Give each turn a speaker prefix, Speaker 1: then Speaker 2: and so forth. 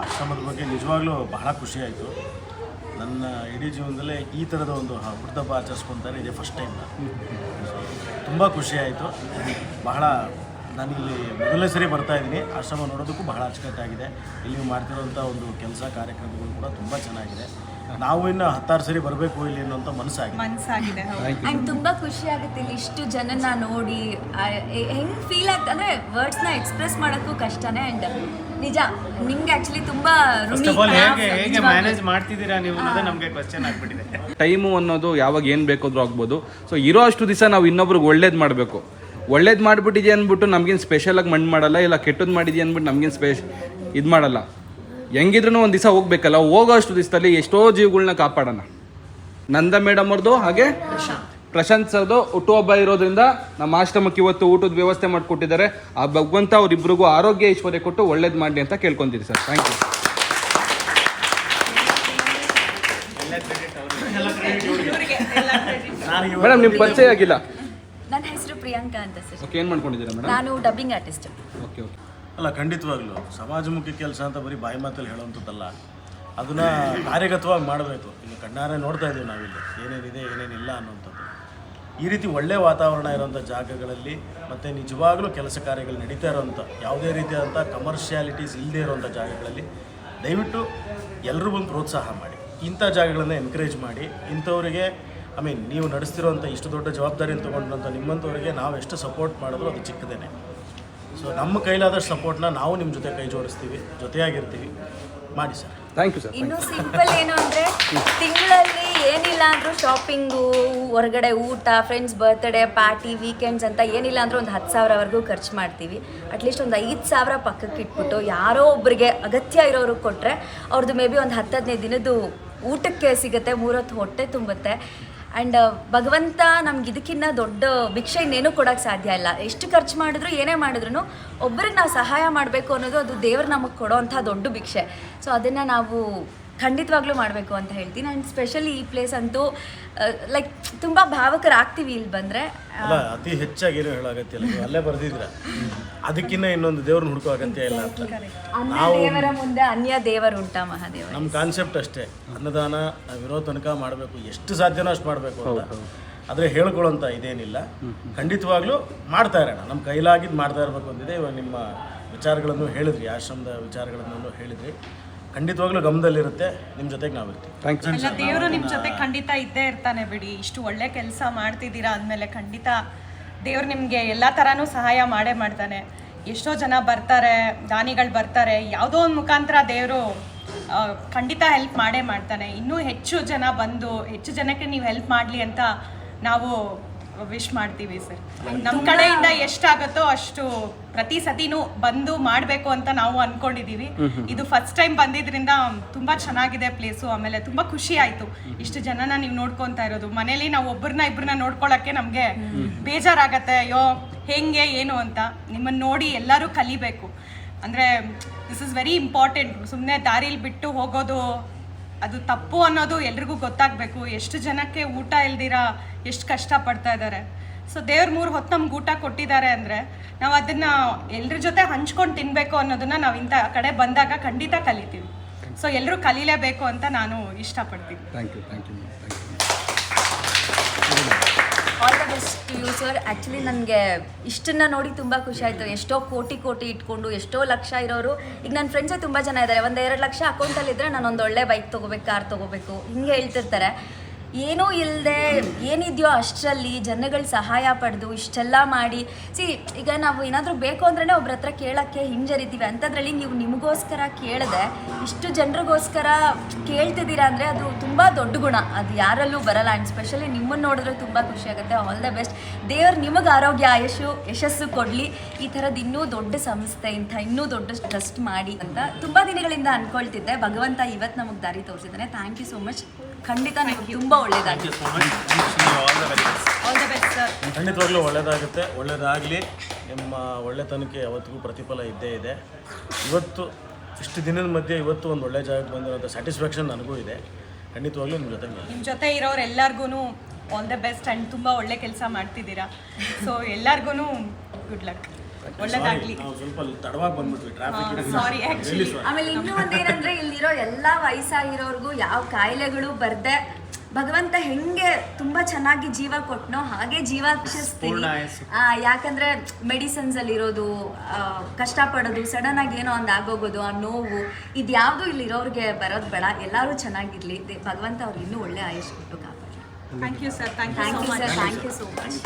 Speaker 1: ಆಶ್ರಮದ ಬಗ್ಗೆ ನಿಜವಾಗ್ಲೂ ಬಹಳ ಖುಷಿ ಆಯಿತು ನನ್ನ ಇಡೀ ಜೀವನದಲ್ಲೇ ಈ ಥರದ ಒಂದು ಹ- ಹುಟ್ಟುಹಬ್ಬ ಆಚರಿಸ್ಕೊತಾರೆ ಇದೇ ಫಸ್ಟ್ ಟೈಮ್ ತುಂಬ ಖುಷಿ ಆಯಿತು ಬಹಳ ನಾನಿಲ್ಲಿ ಮೊದಲನೇ ಸರಿ ಬರ್ತಾ ಇದ್ದೀನಿ. ಆಶ್ರಮ ನೋಡೋದಕ್ಕೂ ಬಹಳ ಅಚ್ಚುಕಟ್ಟಾಗಿದೆ. ಇಲ್ಲಿ ಮಾಡ್ತಿರೋಂಥ ಒಂದು ಕೆಲಸ ಕಾರ್ಯಕ್ರಮಗಳು ಕೂಡ ತುಂಬ ಚೆನ್ನಾಗಿದೆ. ನಾವು ಇನ್ನು ಹತ್ತಾರು ಸರಿ ಬರಬೇಕು ಇಲ್ಲಿ ಅನ್ನೋಂಥ ಮನಸ್ಸಾಗಿದೆ.
Speaker 2: ಮನಸ್ಸಾಗಿದೆ ಹೌದು.
Speaker 3: ಆ್ಯಂಡ್ ತುಂಬ ಖುಷಿ ಆಗುತ್ತೆ ಇಲ್ಲಿ ಇಷ್ಟು ಜನನ ನೋಡಿ. ಹೆಂಗೆ ಫೀಲ್ ಆಗ್ತದೆ ಅಂದರೆ ವರ್ಡ್ಸ್ನ ಎಕ್ಸ್ಪ್ರೆಸ್ ಮಾಡೋಕ್ಕೂ ಕಷ್ಟನೇ. ಆ್ಯಂಡ್ ನಿಜ ನಿಮ್ಗೆ ಆಕ್ಚುಲಿ ತುಂಬಾ
Speaker 4: ಫಸ್ಟ್ ಆಫ್ ಆಲ್ ಹೇಗೆ ಹೇಗೆ ಮ್ಯಾನೇಜ್ ಮಾಡ್ತಿದ್ದೀರಾ ನೀವು ಅನ್ನೋದೇ ನಮಗೆ ಕ್ವಶನ್ ಆಗ್ಬಿಟ್ಟಿದೆ.
Speaker 5: ಟೈಮು ಅನ್ನೋದು ಯಾವಾಗ ಏನು ಬೇಕಾದ್ರೂ ಆಗ್ಬೋದು. ಸೊ ಇರೋ ಅಷ್ಟು ದಿವಸ ನಾವು ಇನ್ನೊಬ್ರಿಗೆ ಒಳ್ಳೇದು ಮಾಡಬೇಕು. ಒಳ್ಳೇದು ಮಾಡಿಬಿಟ್ಟಿದೆ ಅಂದ್ಬಿಟ್ಟು ನಮಗೇನು ಸ್ಪೆಷಲಾಗಿ ಮಣ್ಣು ಮಾಡಲ್ಲ ಇಲ್ಲ ಕೆಟ್ಟದ್ದು ಮಾಡಿದ್ಯಾ ಅಂದ್ಬಿಟ್ಟು ನಮಗೇನು ಸ್ಪೆಷ್ ಇದು ಮಾಡಲ್ಲ. ಹೆಂಗಿದ್ರೂ ಒಂದು ದಿವಸ ಹೋಗ್ಬೇಕಲ್ಲ ಹೋಗೋ ಅಷ್ಟು ದಿವಸದಲ್ಲಿ ಎಷ್ಟೋ ಜೀವಗಳನ್ನ ಕಾಪಾಡೋಣ. ನಂದ ಮೇಡಮ್ ಅವ್ರದ್ದು ಹಾಗೆ ಪ್ರಶಾಂತ್ ಸರ್ದು ಹುಟ್ಟುಹಬ್ಬ ಇರೋದ್ರಿಂದ ನಮ್ಮ ಆಶ್ರಮಕ್ಕೆ ಇವತ್ತು ಊಟದ ವ್ಯವಸ್ಥೆ ಮಾಡಿಕೊಟ್ಟಿದ್ದಾರೆ. ಆ ಭಗವಂತ ಅವರಿಬ್ಬರಿಗೂ ಆರೋಗ್ಯ ಐಶ್ವರ್ಯ ಕೊಟ್ಟು ಒಳ್ಳೇದು ಮಾಡಲಿ ಅಂತ ಕೇಳ್ಕೊಂತೀರಿ ಸರ್. ಥ್ಯಾಂಕ್ ಯು ಮೇಡಮ್ ನಿಮ್ಮ ಪರಿಚಯ ಆಗಿಲ್ಲ.
Speaker 3: ನನ್ನ ಹೆಸರು ಪ್ರಿಯಾಂಕಾ ಅಂತ ಸರ್.
Speaker 5: ಓಕೆ ಏನು ಮಾಡ್ಕೊಂಡಿದ್ದೀರಾ ಮೇಡಮ್
Speaker 3: ನಾನು ಡಬ್ಬಿಂಗ್ ಆರ್ಟಿಸ್ಟ್
Speaker 5: ಓಕೆ ಓಕೆ
Speaker 1: ಅಲ್ಲ ಖಂಡಿತವಾಗ್ಲೂ. ಸಮಾಜಮುಖಿ ಕೆಲಸ ಅಂತ ಬರೀ ಬಾಯಿ ಮಾತಲ್ಲಿ ಹೇಳೋವಂಥದ್ದಲ್ಲ ಅದನ್ನ ಕಾರ್ಯಗತವಾಗಿ ಮಾಡಬೇಕು. ಇಲ್ಲಿ ಕಣ್ಣಾರೆ ನೋಡ್ತಾ ಇದ್ದೀವಿ ನಾವಿಲ್ಲಿ. ಏನೇನಿದೆ, ಏನೇನಿಲ್ಲ ಅನ್ನೋಂಥದ್ದು ಈ ರೀತಿ ಒಳ್ಳೆ ವಾತಾವರಣ ಇರೋಂಥ ಜಾಗಗಳಲ್ಲಿ ಮತ್ತು ನಿಜವಾಗ್ಲೂ ಕೆಲಸ ಕಾರ್ಯಗಳು ನಡೀತಾ ಇರೋಂಥ ಯಾವುದೇ ರೀತಿಯಾದಂಥ ಕಮರ್ಷಿಯಾಲಿಟೀಸ್ ಇಲ್ಲದೇ ಇರೋಂಥ ಜಾಗಗಳಲ್ಲಿ ದಯವಿಟ್ಟು ಎಲ್ಲರೂ ಬಂದು ಪ್ರೋತ್ಸಾಹ ಮಾಡಿ. ಇಂಥ ಜಾಗಗಳನ್ನು ಎನ್ಕರೇಜ್ ಮಾಡಿ. ಇಂಥವರಿಗೆ ಐ ಮೀನ್ ನೀವು ನಡೆಸ್ತಿರುವಂಥ ಇಷ್ಟು ದೊಡ್ಡ ಜವಾಬ್ದಾರಿಯನ್ನು ತೊಗೊಂಡಂಥ ನಿಮ್ಮಂಥವರಿಗೆ ನಾವು ಎಷ್ಟು ಸಪೋರ್ಟ್ ಮಾಡಿದ್ರು ಅದು ಚಿಕ್ಕದೇನೆ. ಸೊ ನಮ್ಮ ಕೈಲಾದಷ್ಟು ಸಪೋರ್ಟ್ನ ನಾವು ನಿಮ್ಮ ಜೊತೆ ಕೈ ಜೋಡಿಸ್ತೀವಿ, ಜೊತೆಯಾಗಿರ್ತೀವಿ. ಮಾಡಿ ಸರ್.
Speaker 5: ಥ್ಯಾಂಕ್ ಯು ಸರ್
Speaker 3: ಇನ್ನು ಸಿಂಪಲ್ ಏನು ಅಂದರೆ ತಿಂಗಳಲ್ಲಿ ಏನಿಲ್ಲ ಅಂದರೂ ಶಾಪಿಂಗು ಹೊರಗಡೆ ಊಟ ಫ್ರೆಂಡ್ಸ್ ಬರ್ತ್ಡೇ ಪಾರ್ಟಿ ವೀಕೆಂಡ್ಸ್ ಅಂತ ಏನಿಲ್ಲ ಅಂದರೂ ಒಂದು ಹತ್ತು ಸಾವಿರವರೆಗೂ ಖರ್ಚು ಮಾಡ್ತೀವಿ. ಅಟ್ಲೀಸ್ಟ್ ಒಂದು ಐದು ಸಾವಿರ ಪಕ್ಕಕ್ಕೆ ಇಟ್ಬಿಟ್ಟು ಯಾರೋ ಒಬ್ಬರಿಗೆ ಅಗತ್ಯ ಇರೋರಿಗೆ ಕೊಟ್ಟರೆ ಅವ್ರದ್ದು ಮೇ ಬಿ ಒಂದು ಹತ್ತು ಹದಿನೈದು ದಿನದ್ದು ಊಟಕ್ಕೆ ಸಿಗುತ್ತೆ, ಮೂರೊತ್ತು ಹೊಟ್ಟೆ ತುಂಬುತ್ತೆ. ಆ್ಯಂಡ್ ಭಗವಂತ ನಮ್ಗೆ ಇದಕ್ಕಿಂತ ದೊಡ್ಡ ಭಿಕ್ಷೆ ಇನ್ನೇನು ಕೊಡೋಕ್ಕೆ ಸಾಧ್ಯ ಇಲ್ಲ. ಎಷ್ಟು ಖರ್ಚು ಮಾಡಿದ್ರು ಏನೇ ಮಾಡಿದ್ರು ಒಬ್ಬರಿಗೆ ನಾವು ಸಹಾಯ ಮಾಡಬೇಕು ಅನ್ನೋದು ಅದು ದೇವ್ರು ನಮಗೆ ಕೊಡೋವಂಥ ದೊಡ್ಡ ಭಿಕ್ಷೆ. ಸೊ ಅದನ್ನು ನಾವು ಖಂಡಿತವಾಗ್ಲೂ ಮಾಡಬೇಕು ಅಂತ ಹೇಳ್ತೀನಿ. ಆ್ಯಂಡ್ ಸ್ಪೆಷಲಿ ಈ ಪ್ಲೇಸ್ ಅಂತೂ ಲೈಕ್ ತುಂಬ ಭಾವಕರಾಗ್ತೀವಿ ಇಲ್ಲಿ ಬಂದರೆ.
Speaker 1: ಅಲ್ಲ ಅತಿ ಹೆಚ್ಚಾಗಿ ಏನು ಹೇಳಾಗತ್ತೆ ಅಲ್ಲೇ ಬರ್ದಿದ್ರೆ ಅದಕ್ಕಿಂತ ಇನ್ನೊಂದು ದೇವ್ರನ್ನ ಹುಡುಕೋ ಅಗತ್ಯ ಇಲ್ಲ ಅಂತ.
Speaker 3: ಅನ್ನ ದೇವರ ಮುಂದೆ ಅನ್ಯ ದೇವರುಂಟ ಮಹಾದೇವ
Speaker 1: ನಮ್ಮ ಕಾನ್ಸೆಪ್ಟ್ ಅಷ್ಟೇ. ಅನ್ನದಾನ ನಾವಿರೋ ತನಕ ಮಾಡಬೇಕು. ಎಷ್ಟು ಸಾಧ್ಯನೋ ಅಷ್ಟು ಮಾಡಬೇಕು ಅಂತ. ಆದರೆ ಹೇಳ್ಕೊಳ್ಳೋಂಥ ಇದೇನಿಲ್ಲ. ಖಂಡಿತವಾಗ್ಲೂ ಮಾಡ್ತಾ ಇರೋಣ. ನಮ್ಮ ಕೈಲಾಗಿದ್ದು ಮಾಡ್ತಾ ಇರಬೇಕು ಅಂತಿದೆ. ಇವಾಗ ನಿಮ್ಮ ವಿಚಾರಗಳನ್ನು ಹೇಳಿದ್ರಿ ಆಶ್ರಮದ ವಿಚಾರಗಳನ್ನು ಹೇಳಿದ್ರಿ. ಖಂಡಿತವಾಗ್ಲೂ ಗಮನದಲ್ಲಿರುತ್ತೆ. ನಿಮ್ಮ ಜೊತೆಗೆ ನಾವಿರ್ತೀವಿ
Speaker 2: ದೇವರು ನಿಮ್ ಜೊತೆ ಖಂಡಿತ ಇದ್ದೇ ಇರ್ತಾನೆ ಬಿಡಿ. ಇಷ್ಟು ಒಳ್ಳೆ ಕೆಲಸ ಮಾಡ್ತಿದ್ದೀರಾ ಅಂದಮೇಲೆ ಖಂಡಿತ ದೇವ್ರು ನಿಮಗೆ ಎಲ್ಲ ಥರನೂ ಸಹಾಯ ಮಾಡೇ ಮಾಡ್ತಾನೆ. ಎಷ್ಟೋ ಜನ ಬರ್ತಾರೆ ದಾನಿಗಳು ಬರ್ತಾರೆ ಯಾವುದೋ ಒಂದು ಮುಖಾಂತರ ದೇವರು ಖಂಡಿತ ಹೆಲ್ಪ್ ಮಾಡೇ ಮಾಡ್ತಾನೆ. ಇನ್ನೂ ಹೆಚ್ಚು ಜನ ಬಂದು ಹೆಚ್ಚು ಜನಕ್ಕೆ ನೀವು ಹೆಲ್ಪ್ ಮಾಡಲಿ ಅಂತ ನಾವು ವಿಶ್ ಮಾಡ್ತೀವಿ ಸರ್ ನಮ್ಮ ಕಡೆಯಿಂದ ಎಷ್ಟಾಗತ್ತೋ ಅಷ್ಟು ಪ್ರತಿ ಸತಿನೂ ಬಂದು ಮಾಡಬೇಕು ಅಂತ ನಾವು ಅನ್ಕೊಂಡಿದೀವಿ. ಇದು ಫಸ್ಟ್ ಟೈಮ್ ಬಂದಿದ್ರಿಂದ ತುಂಬಾ ಚೆನ್ನಾಗಿದೆ ಪ್ಲೇಸು ಆಮೇಲೆ ತುಂಬಾ ಖುಷಿ ಆಯ್ತು. ಇಷ್ಟು ಜನನ ನೀವು ನೋಡ್ಕೊಂತ ಇರೋದು. ಮನೇಲಿ ನಾವು ಒಬ್ಬರನ್ನ ಇಬ್ಬರನ್ನ ನೋಡ್ಕೊಳಕ್ಕೆ ನಮಗೆ ಬೇಜಾರಾಗತ್ತೆ. ಅಯ್ಯೋ ಹೆಂಗೆ ಏನು ಅಂತ ನಿಮ್ಮನ್ನ ನೋಡಿ ಎಲ್ಲರೂ ಕಲಿಬೇಕು. ಅಂದ್ರೆ ದಿಸ್ ಇಸ್ ವೆರಿ ಇಂಪಾರ್ಟೆಂಟ್ ಸುಮ್ಮನೆ ದಾರಿಲಿ ಬಿಟ್ಟು ಹೋಗೋದು ಅದು ತಪ್ಪು ಅನ್ನೋದು ಎಲ್ರಿಗೂ ಗೊತ್ತಾಗಬೇಕು. ಎಷ್ಟು ಜನಕ್ಕೆ ಊಟ ಇಲ್ದಿರಾ, ಎಷ್ಟು ಕಷ್ಟ ಪಡ್ತಾ ಇದ್ದಾರೆ ಸೊ ದೇವ್ರ ಮೂರು ಹೊತ್ತು ನಮ್ಗೆ ಊಟ ಕೊಟ್ಟಿದ್ದಾರೆ ಅಂದರೆ ನಾವು ಅದನ್ನ ಎಲ್ರ ಜೊತೆ ಹಂಚ್ಕೊಂಡು ತಿನ್ನಬೇಕು ಅನ್ನೋದನ್ನ ನಾವು ಇಂಥ ಕಡೆ ಬಂದಾಗ ಖಂಡಿತ ಕಲಿತೀವಿ. ಸೊ ಎಲ್ಲರೂ ಕಲೀಲೇಬೇಕು ಅಂತ ನಾನು ಇಷ್ಟಪಡ್ತೀನಿ.
Speaker 5: Thank you thank you
Speaker 3: all the best you sir actually ನನಗೆ ಇಷ್ಟನ್ನ ನೋಡಿ ತುಂಬ ಖುಷಿ ಆಯಿತು. ಎಷ್ಟೋ ಕೋಟಿ ಕೋಟಿ ಇಟ್ಕೊಂಡು, ಎಷ್ಟೋ ಲಕ್ಷ ಇರೋರು. ಈಗ ನನ್ನ ಫ್ರೆಂಡ್ಸೇ ತುಂಬ ಜನ ಇದ್ದಾರೆ ಒಂದು ಎರಡು ಲಕ್ಷ ಅಕೌಂಟಲ್ಲಿದ್ದರೆ ನಾನು ಒಂದು ಒಳ್ಳೆ ಬೈಕ್ ತೊಗೋಬೇಕು ಕಾರ್ ತೊಗೋಬೇಕು. ಹಿಂಗೆ ಹೇಳ್ತಿರ್ತಾರೆ. ಏನೂ ಇಲ್ಲದೆ ಏನಿದೆಯೋ ಅಷ್ಟರಲ್ಲಿ ಜನಗಳ ಸಹಾಯ ಪಡೆದು ಇಷ್ಟೆಲ್ಲ ಮಾಡಿ. ಸಿ, ಈಗ ನಾವು ಏನಾದರೂ ಬೇಕು ಅಂದ್ರೆ ಒಬ್ರ ಹತ್ರ ಕೇಳೋಕ್ಕೆ ಹಿಂಜರಿತೀವಿ. ಅಂಥದ್ರಲ್ಲಿ ನೀವು ನಿಮಗೋಸ್ಕರ ಕೇಳದೆ. ಇಷ್ಟು ಜನರಿಗೋಸ್ಕರ ಕೇಳ್ತಿದ್ದೀರಾ ಅಂದರೆ ಅದು ತುಂಬ ದೊಡ್ಡ ಗುಣ. ಅದು ಯಾರಲ್ಲೂ ಬರಲ್ಲ. ಆ್ಯಂಡ್ ಸ್ಪೆಷಲಿ ನಿಮ್ಮನ್ನು ನೋಡಿದ್ರೆ ತುಂಬ ಖುಷಿ ಆಗುತ್ತೆ. All the best. ದೇವ್ರು ನಿಮಗೆ ಆರೋಗ್ಯ ಆಯಸ್ಸು ಯಶಸ್ಸು ಕೊಡಲಿ. ಈ ಥರದ್ದು ಇನ್ನೂ ದೊಡ್ಡ ಸಂಸ್ಥೆ, ಇಂಥ ಇನ್ನೂ ದೊಡ್ಡ ಟ್ರಸ್ಟ್ ಮಾಡಿ ಅಂತ ತುಂಬ ದಿನಗಳಿಂದ ಅಂದ್ಕೊಳ್ತಿದ್ದೆ ಭಗವಂತ ಇವತ್ತು ನಮಗೆ ದಾರಿ ತೋರಿಸಿದ್ದಾನೆ. Thank you so much. ಖಂಡಿತ ನೀವು ತುಂಬ ಒಳ್ಳೇದಾಗಿ.
Speaker 2: ಆಲ್ ದ ಬೆಸ್ಟ್ ಸರ್
Speaker 1: ಖಂಡಿತವಾಗ್ಲೂ ಒಳ್ಳೇದಾಗುತ್ತೆ. ಒಳ್ಳೆಯದಾಗಲಿ ನಿಮ್ಮ ಒಳ್ಳೆತನಕ್ಕೆ ಯಾವತ್ತಿಗೂ ಪ್ರತಿಫಲ ಇದ್ದೇ ಇದೆ. ಇವತ್ತು ಇಷ್ಟು ದಿನದ ಮಧ್ಯೆ ಇವತ್ತು ಒಂದು ಒಳ್ಳೆ ಜಾಗಕ್ಕೆ ಬಂದಿರೋಂಥ ಸ್ಯಾಟಿಸ್ಫ್ಯಾಕ್ಷನ್ ನನಗೂ ಇದೆ. ಖಂಡಿತವಾಗ್ಲೂ ನಿಮ್ಮ ಜೊತೆ
Speaker 2: ನಿಮ್ಮ ಜೊತೆ ಇರೋರು ಎಲ್ಲರಿಗೂ ಆಲ್ ದ ಬೆಸ್ಟ್ ಆ್ಯಂಡ್ ತುಂಬ ಒಳ್ಳೆ ಕೆಲಸ ಮಾಡ್ತಿದ್ದೀರಾ. ಸೊ ಎಲ್ಲರಿಗೂ ಗುಡ್ ಲಕ್ ಒಳ್ಳೇದಾಗ್ಲಿ.
Speaker 1: ನಾವು ಸ್ವಲ್ಪ ತಡವಾಗಿ ಬಂದ್ಬಿಟ್ವಿ. ಟ್ರಾಫಿಕ್
Speaker 2: ಸಾರಿ ಆ್ಯಕ್ಚುಲಿ
Speaker 3: ಆಮೇಲೆ ಇನ್ನೂ ಒಂದೇನಂದ್ರೆ ಇಲ್ಲಿರೋ ಎಲ್ಲಾ ವಯಸ್ಸಾಗಿರೋರ್ಗು ಯಾವ ಕಾಯಿಲೆಗಳು ಬರ್ದೆ ಭಗವಂತ ಹೆಂಗೆ ತುಂಬಾ ಚೆನ್ನಾಗಿ ಜೀವ ಕೊಟ್ನೋ ಹಾಗೆ ಜೀವ. ಆ, ಯಾಕಂದ್ರೆ ಮೆಡಿಸಿನ್ಸ್ ಅಲ್ಲಿ ಇರೋದು ಆ, ಕಷ್ಟಪಡೋದು ಸಡನ್ ಆಗಿ ಏನೋ ಒಂದು ಆಗೋಗೋದು ಆ ನೋವು ಇದ್ಯಾವುದು ಇಲ್ಲಿರೋರ್ಗೆ ಬರೋದು ಬೇಡ. ಎಲ್ಲರೂ ಚೆನ್ನಾಗಿರ್ಲಿ. ಭಗವಂತ ಅವ್ರಿಗೆ ಇನ್ನೂ ಒಳ್ಳೆ ಆಯುಷ್ ಕೊಟ್ಟು ಕಾಪಾಡಿ
Speaker 2: thank you sir thank you
Speaker 3: sir thank you so much